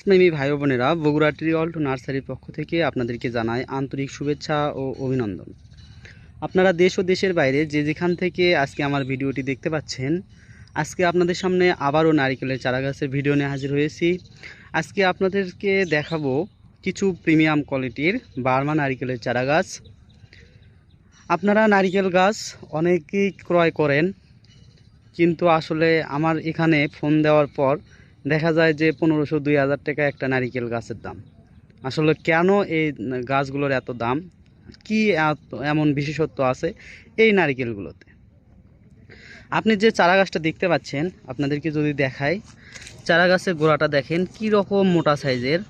প্রেমী ভাই বোনেরা বগুড়া ট্রি অল্ট নার্সারির পক্ষ থেকে আপনাদেরকে জানাই আন্তরিক শুভেচ্ছা ও অভিনন্দন। আপনারা দেশ ও দেশের বাইরে যে যেখান থেকে আজকে আমার ভিডিওটি দেখতে পাচ্ছেন, আজকে আপনাদের সামনে আবারও নারিকেলের চারা গাছের ভিডিও নিয়ে হাজির হয়েছি। আজকে আপনাদেরকে দেখাবো কিছু প্রিমিয়াম কোয়ালিটির বার্মা নারিকেলের চারা গাছ আপনারা নারিকেল গাছ অনেকেই ক্রয় করেন, কিন্তু আসলে আমার এখানে ফোন দেওয়ার পর দেখা যায় যে পনেরোশো, দুই হাজার টাকা একটা নারিকেল গাছের দাম। আসলে কেন এই গাছগুলোর এত দাম? কি এমন বিশেষত্ব আছে এই নারিকেলগুলোতে? আপনি যে চারা গাছটা দেখতে পাচ্ছেন, আপনাদেরকে যদি দেখাই, চারা গাছের গোড়াটা দেখেন, কি রকম মোটা সাইজের।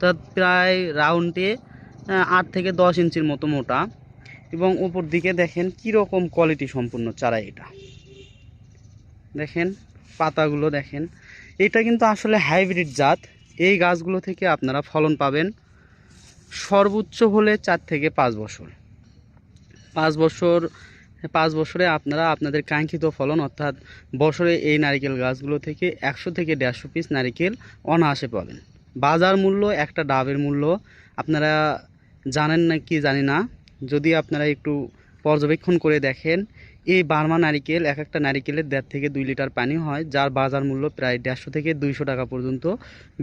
তা প্রায় রাউন্ডে আট থেকে দশ ইঞ্চির মতো মোটা। এবং উপর দিকে দেখেন, কি রকম কোয়ালিটি সম্পূর্ণ চারা এটা। দেখেন, পাতাগুলো দেখেন এটা কিন্তু আসলে হাইব্রিড জাত। এই গাছগুলো থেকে আপনারা ফলন পাবেন সর্বোচ্চ হলে চার থেকে পাঁচ বছর। পাঁচ বছর, পাঁচ বছরে আপনারা আপনাদের কাঙ্ক্ষিত ফলন, অর্থাৎ বছরে এই নারিকেল গাছগুলো থেকে একশো থেকে দেড়শো পিস নারিকেল অনায়াসে পাবেন। বাজার মূল্য একটা ডাবের মূল্য। আপনারা জানেন না কি জানি না। যদি আপনারা একটু পর্যবেক্ষণ করে দেখেন, এই বার্মা নারিকেল, এক একটা নারিকেলের দেড় থেকে দুই লিটার পানি হয়, যার বাজার মূল্য প্রায় দেড়শো থেকে দুইশো টাকা পর্যন্ত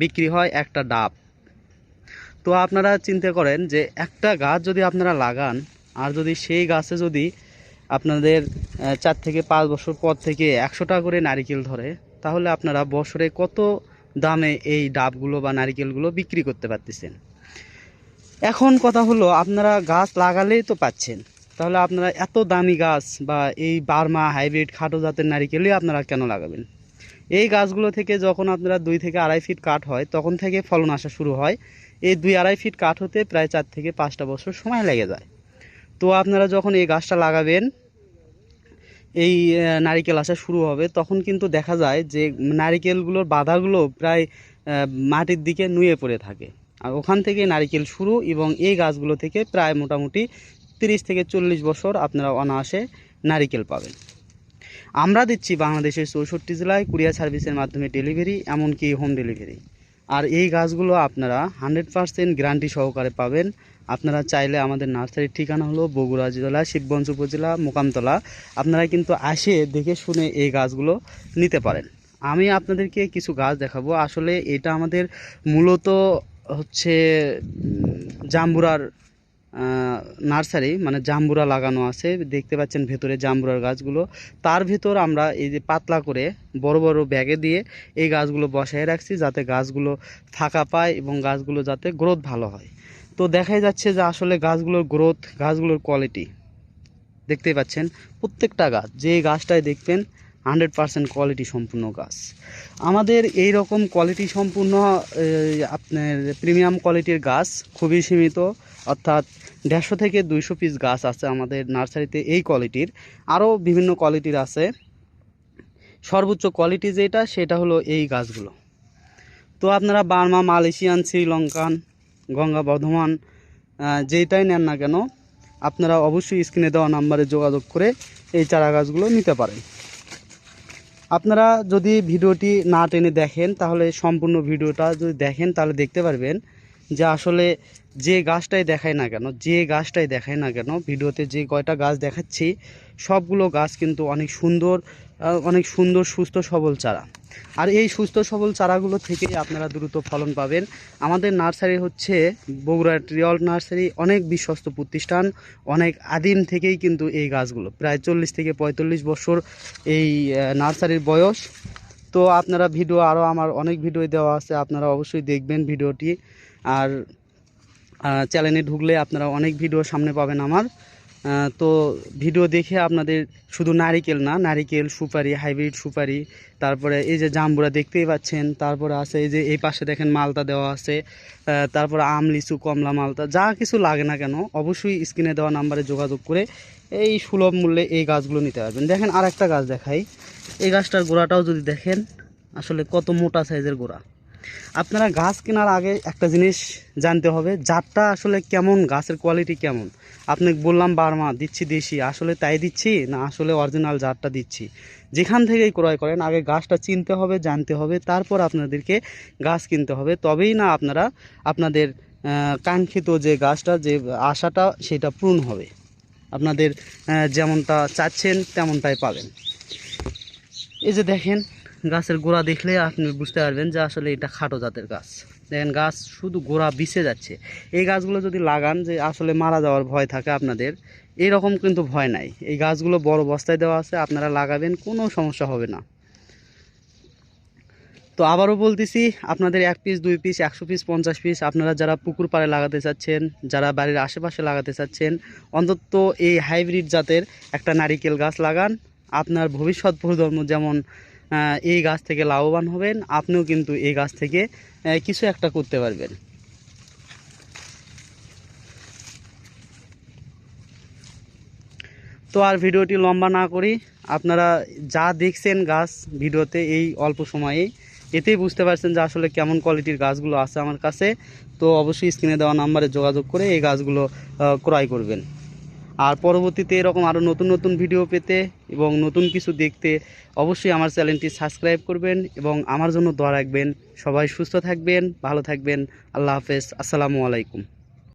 বিক্রি হয় একটা ডাব। তো আপনারা চিন্তা করেন যে একটা গাছ যদি আপনারা লাগান, আর যদি সেই গাছে যদি আপনাদের চার থেকে পাঁচ বছর পর থেকে একশো টাকা করে নারিকেল ধরে, তাহলে আপনারা বছরে কত দামে এই ডাবগুলো বা নারিকেলগুলো বিক্রি করতে পারতেছেন? এখন কথা হলো, আপনারা গাছ লাগালেই তো পাচ্ছেন। তাহলে আপনারা এত দামি গাছ বা এই বার্মা হাইব্রিড খাটো জাতের নারিকেলই আপনারা কেন লাগাবেন? এই গাছগুলো থেকে যখন আপনারা দুই থেকে আড়াই ফিট কাঠ হয়, তখন থেকে ফলন আসা শুরু হয়। এই দুই আড়াই ফিট কাঠ হতে প্রায় চার থেকে পাঁচটা বছর সময় লেগে যায়। তো আপনারা যখন এই গাছটা লাগাবেন, এই নারিকেল আসা শুরু হবে, তখন কিন্তু দেখা যায় যে নারিকেলগুলোর বাধাগুলো প্রায় মাটির দিকে নুয়ে পড়ে থাকে। আর ওখান থেকে নারিকেল শুরু এবং এই গাছগুলো থেকে প্রায় মোটামুটি তিরিশ থেকে চল্লিশ বছর আপনারা অনায়াসে নারিকেল পাবেন। আমরা দিচ্ছি বাংলাদেশের চৌষট্টি জেলায় কুরিয়ার সার্ভিসের মাধ্যমে ডেলিভারি, এমনকি হোম ডেলিভারি। আর এই গাছগুলো আপনারা হান্ড্রেড পারসেন্ট গ্যারান্টি সহকারে পাবেন। আপনারা চাইলে আমাদের নার্সারির ঠিকানা হলো বগুড়া জেলা, শিবগঞ্জ উপজেলা, মোকামতলা। আপনারা কিন্তু আসে দেখে শুনে এই গাছগুলো নিতে পারেন। আমি আপনাদেরকে কিছু গাছ দেখাবো। আসলে এটা আমাদের মূলত হচ্ছে জাম্বুরার নার্সারি মানে জাম্বুরা লাগানো আছে। দেখতে পাচ্ছেন ভেতরে জাম্বুরার গাছগুলো। তার ভেতর আমরা এই যে পাতলা করে বড় বড় ব্যাগে দিয়ে এই গাছগুলো বসায় রাখছি, যাতে গাছগুলো ফাঁকা পায় এবং গাছগুলো যাতে গ্রোথ ভালো হয়। তো দেখাই যাচ্ছে যে আসলে গাছগুলোর গ্রোথ গাছগুলোর কোয়ালিটি দেখতেই পাচ্ছেন প্রত্যেকটা গাছ, যে গাছটায় দেখবেন হান্ড্রেড পারসেন্ট কোয়ালিটি সম্পূর্ণ গাছ। আমাদের এই রকম কোয়ালিটি সম্পূর্ণ আপনার প্রিমিয়াম কোয়ালিটির গাছ খুবই সীমিত। অর্থাৎ দেড়শো থেকে দুইশো পিস গাছ আছে আমাদের নার্সারিতে এই কোয়ালিটির। আরও বিভিন্ন কোয়ালিটির আছে। সর্বোচ্চ কোয়ালিটি যেটা, সেটা হলো এই গাছগুলো। তো আপনারা বার্মা, মালয়েশিয়ান, শ্রীলঙ্কান, গঙ্গা, বর্ধমান যেটাই নেন না কেন, আপনারা অবশ্যই স্ক্রিনে দেওয়া নাম্বারে যোগাযোগ করে এই চারা গাছগুলো নিতে পারেন। আপনারা যদি ভিডিওটি না টেনে দেখেন, তাহলে সম্পূর্ণ ভিডিওটা যদি দেখেন, তাহলে দেখতে পারবেন যে আসলে যে গাছটাই দেখায় না কেন, যে গাছটাই দেখায় না কেন, ভিডিওতে যে কয়টা গাছ দেখাচ্ছি, সবগুলো গাছ কিন্তু অনেক সুন্দর অনেক সুন্দর, সুস্থ, সবল চারা। আর এই সুস্থ, সবল চারাগুলো থেকেই আপনারা দ্রুত ফলন পাবেন। আমাদের নার্সারি হচ্ছে বগুড়া ট্রিয়ল নার্সারি, অনেক বিশ্বস্ত প্রতিষ্ঠান, অনেক আদিম থেকেই কিন্তু এই গাছগুলো। প্রায় চল্লিশ থেকে পঁয়তাল্লিশ বছর এই নার্সারির বয়স। তো আপনারা ভিডিও আরও আমার অনেক ভিডিও দেওয়া আছে, আপনারা অবশ্যই দেখবেন ভিডিওটি। আর চ্যানেলে ঢুকলে আপনারা অনেক ভিডিও সামনে পাবেন আমার। তো ভিডিও দেখে আপনাদের শুধু নারিকেল না, নারিকেল সুপারি হাইব্রিড সুপারি, তারপরে এই যে জাম্বুরা দেখতেই পাচ্ছেন, তারপরে আছে এই যে এই পাশে দেখেন মালতা দেওয়া আছে তারপরে আম, লিচু, কমলা, মালতা, যা কিছু লাগে না কেন, অবশ্যই স্ক্রিনে দেওয়া নাম্বারে যোগাযোগ করে এই সুলভ মূল্যে এই গাছগুলো নিতে পারবেন। দেখেন আর একটা গাছ দেখাই, এই গাছটার গোড়াটাও যদি দেখেন, আসলে কত মোটা সাইজের গোড়া। আপনারা গাছ কেনার আগে একটা জিনিস জানতে হবে, জাতটা আসলে কেমন, গাছের কোয়ালিটি কেমন? আপনাকে বললাম বারমা, দিচ্ছি দেশি, আসলে তাই দিচ্ছি না আসলে অরিজিনাল জাতটা দিচ্ছি? যেখান থেকেই ক্রয় করেন, আগে গাছটা চিনতে হবে, জানতে হবে, তারপর আপনাদেরকে গাছ কিনতে হবে। তবেই না আপনারা আপনাদের কাঙ্ক্ষিত যে গাছটা, যে আশাটা, সেটা পূর্ণ হবে। আপনাদের যেমনটা চাচ্ছেন, তেমনটাই পাবেন। এই যে দেখেন গাছের গোড়া দেখলে আপনি বুঝতে পারবেন যে আসলে এটা খাটো জাতের গাছ। দেখেন, গাছ শুধু গোড়া বিছে যাচ্ছে। এই গাছগুলো যদি লাগান যে আসলে মারা যাওয়ার ভয় থাকে আপনাদের, এরকম কিন্তু ভয় নাই। এই গাছগুলো বড় বস্তায় দেওয়া আছে, আপনারা লাগাবেন, কোনো সমস্যা হবে না। তো আবারও বলতেছি, আপনাদের এক পিস দুই পিস একশো পিস পঞ্চাশ পিস আপনারা যারা পুকুর পাড়ে লাগাতে চাচ্ছেন, যারা বাড়ির আশেপাশে লাগাতে চাচ্ছেন, অন্তত এই হাইব্রিড জাতের একটা নারিকেল গাছ লাগান। আপনার ভবিষ্যৎ প্রজন্ম যেমন এই গাছ থেকে লাভবান হবেন। আপনিও কিন্তু এই গাছ থেকে কিছু একটা করতে পারবেন। তো আর ভিডিওটি লম্বা না করি, আপনারা যা দেখছেন গাছ ভিডিওতে এই অল্প সময়ে, এতেই বুঝতে পারছেন যে আসলে কেমন কোয়ালিটির গাছগুলো আছে আমার কাছে। তো অবশ্যই স্ক্রিনে দেওয়া নাম্বারে যোগাযোগ করে এই গাছগুলো ক্রয় করবেন। আর পরবর্তীতে এরকম আরও নতুন নতুন ভিডিও পেতে এবং নতুন কিছু দেখতে অবশ্যই আমার চ্যানেলটি সাবস্ক্রাইব করবেন এবং আমার জন্য দোয়া রাখবেন। সবাই সুস্থ থাকবেন, ভালো থাকবেন। আল্লাহ হাফেজ। আসসালামু আলাইকুম।